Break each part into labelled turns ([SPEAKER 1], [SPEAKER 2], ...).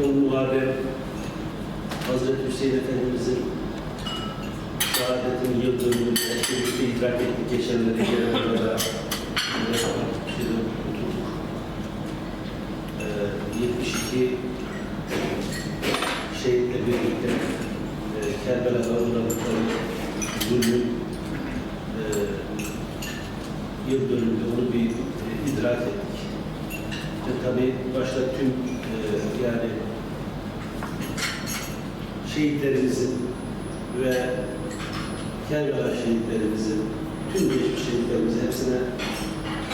[SPEAKER 1] o muharrem Hazreti Hüseyin Efendimizin şehadetinin yıl dönümünü hep birlikte idrak ettik geçenleri olarak. Şimdi oturduk. Ee, 72 şehitle birlikte e, Kerbela'da uğradıkları zulmün e, yıl dönümünde onu bir e, idrak ettik. Ve tabii başta tüm yani şehitlerimizin ve Kerbela şehitlerimizin, tüm geçmiş şehitlerimizin hepsine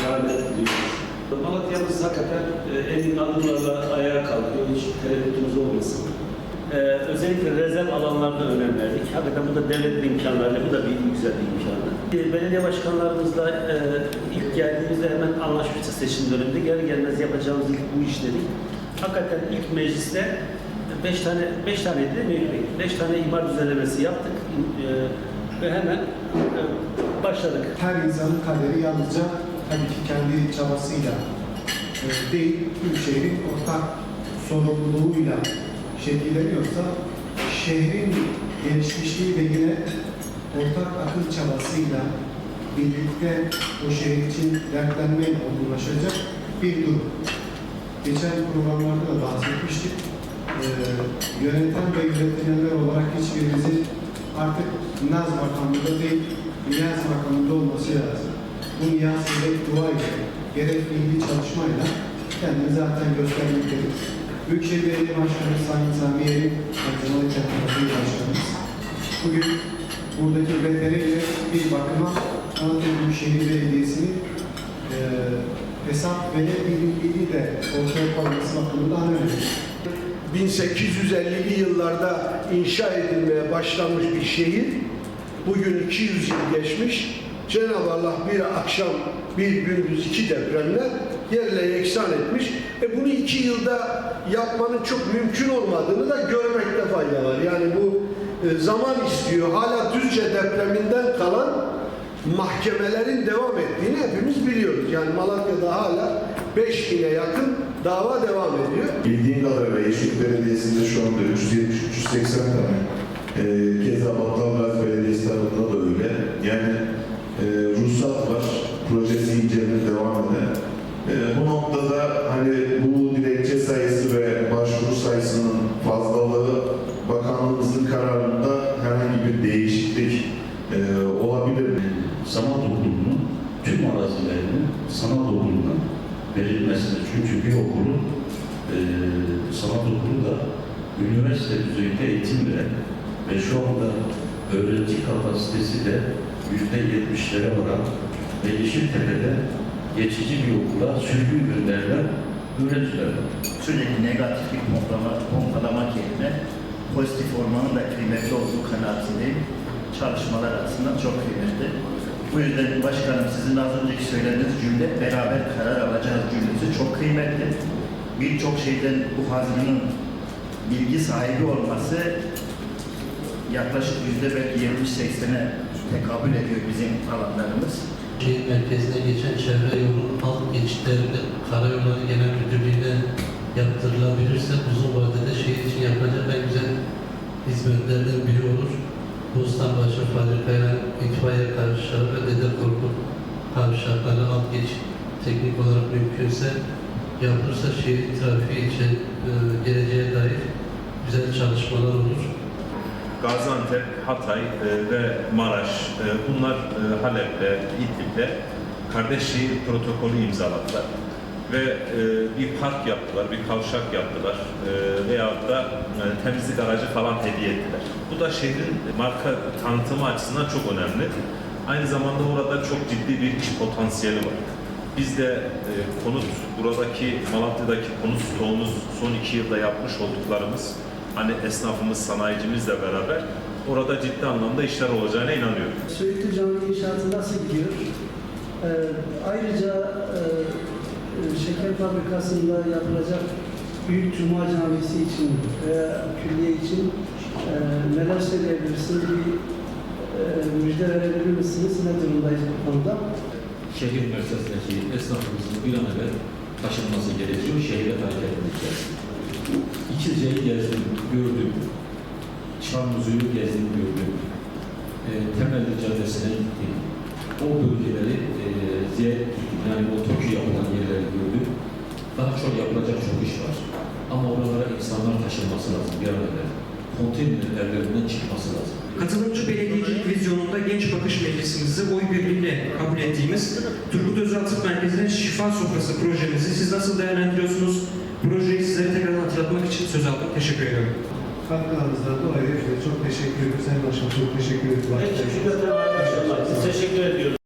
[SPEAKER 1] rahmet diliyoruz. Malatya'mız hakikaten e, emin adımlarla ayağa kalkıyor, hiç tereddütümüz olmasın. Ee, özellikle rezerv alanlarına önem verdik. Hakikaten bu da devletin imkanlarıyla, bu da bir güzel bir imkanı. Belediye başkanlarımızla e, ilk geldiğimizde hemen anlaşmıştık seçim döneminde. Gel gelmez yapacağımız ilk bu iş dedik. Hakikaten ilk mecliste beş tane, beş mi Eyüp Bey? Beş tane imar düzenlemesi yaptık Ee, ve hemen e, başladık.
[SPEAKER 2] her insanın kaderi yalnızca tabii ki kendi çabasıyla e, değil, Büyükşehir'in ortak sorumluluğuyla şekilleniyorsa şehrin gelişmişliği de yine ortak akıl çabasıyla birlikte o şehir için dertlenmeyle olgunlaşacak bir durum. Geçen programlarda da bahsetmiştik. Ee, yöneten ve yönetilenler olarak hiçbirimizin artık Naz makamında değil, Niyaz makamında olması lazım. Bu niyaz gerek dua ile, gerek ilgili çalışmayla kendini zaten göstermektedir. Büyükşehir Belediye Başkanı Sayın Sami aynı zamanda Kentli Başkanımız. Bugün buradaki veteriyle bir bakıma Anadolu Büyükşehir Belediyesi'nin eee hesap verebilirliği de ortaya koyması bakımından önemli.
[SPEAKER 3] 1850'li yıllarda inşa edilmeye başlanmış bir şehir. Bugün 200 yıl geçmiş. Cenab-ı Allah bir akşam, bir gündüz iki depremle yerle yeksan etmiş. E bunu iki yılda yapmanın çok mümkün olmadığını da görmekte fayda var. Yani bu e, zaman istiyor. Hala Düzce depreminden kalan mahkemelerin devam ettiğini hepimiz biliyoruz. Yani Malatya'da hala 5000'e yakın dava devam ediyor.
[SPEAKER 4] Bildiğim kadarıyla Yeşil Belediyesi'nde şu anda 370-380 tane. Ee, keza Battal Belediyesi tarafında da öyle. Yani e, ruhsat var. Projesi inceleme devam eden. E, bu noktada hani bu dilekçe sayısı ve başvuru sayısının fazlalığı bakanlığımızın kararında herhangi bir değişiklik e, olabilir mi?
[SPEAKER 5] sanat okulunun tüm arazilerinin sanat okuluna verilmesidir. Çünkü bir okulun e, sanat okulu da üniversite düzeyinde eğitim veren ve şu anda öğrenci kapasitesi de yüzde yetmişlere varan ve Yeşiltepe'de geçici bir okula sürgün gönderilen öğrenciler var.
[SPEAKER 6] sürekli negatif bir pomplama, pompalamak yerine pozitif olmanın da kıymetli olduğu kanaatindeyim. Çalışmalar açısından çok kıymetli. Bu yüzden başkanım sizin az önceki söylediğiniz cümle beraber karar alacağız cümlesi çok kıymetli. Birçok şeyden bu hazırının bilgi sahibi olması yaklaşık yüzde belki 70-80'e tekabül ediyor bizim alanlarımız.
[SPEAKER 7] Şehir merkezine geçen çevre yolunun alt geçitlerinde karayolları genel müdürlüğüne kavşakları alt geçit teknik olarak mümkünse yapılırsa şehir trafiği için e, geleceğe dair güzel çalışmalar olur.
[SPEAKER 8] Gaziantep, Hatay e, ve Maraş e, bunlar e, Halep'le, İdlib'le kardeş şehir protokolü imzaladılar. Ve e, bir park yaptılar, bir kavşak yaptılar e, veyahut da e, temizlik aracı falan hediye ettiler. Bu da şehrin marka tanıtımı açısından çok önemli. Aynı zamanda orada çok ciddi bir iş potansiyeli var. Biz de e, konut, buradaki Malatya'daki konut stoğumuz son iki yılda yapmış olduklarımız hani esnafımız, sanayicimizle beraber orada ciddi anlamda işler olacağına inanıyorum.
[SPEAKER 9] Söğütlü Camii inşaatı nasıl gidiyor? Ee, ayrıca e, e, şeker fabrikasında yapılacak Büyük Cuma Camisi için veya külliye için e, neler söyleyebilirsiniz? Bir e, müjde verebilir misiniz? Ne durumdayız bu konuda?
[SPEAKER 10] şehir merkezindeki esnafımızın bir an evvel taşınması gerekiyor, şehre hareket edeceğiz. İki şeyi gezdim, gördüm. Çamlızu'yu gezdim, gördüm. E, Temelli Caddesi'ne gittim. O bölgeleri e, ziyaret ettim. Yani o TOKİ yapılan yerleri gördüm. Daha çok yapılacak çok iş var. Ama oralara insanlar taşınması lazım bir an evvel. Konteyner evlerinden çıkması lazım.
[SPEAKER 11] Katılımcı Belediyecilik Vizyonu'nda Genç Bakış Meclisimizi oy birliğiyle kabul ettiğimiz Turgut Özal Tıp Merkezi'nin Şifa Sofrası projemizi siz nasıl değerlendiriyorsunuz? Projeyi sizlere tekrar hatırlatmak için söz aldım. Teşekkür ediyorum.
[SPEAKER 2] Katkılarınızdan dolayı çok teşekkür ediyoruz. Sayın Başkanım çok teşekkür ediyoruz.
[SPEAKER 1] Peki, Şükran Bey, Teşekkür ediyoruz.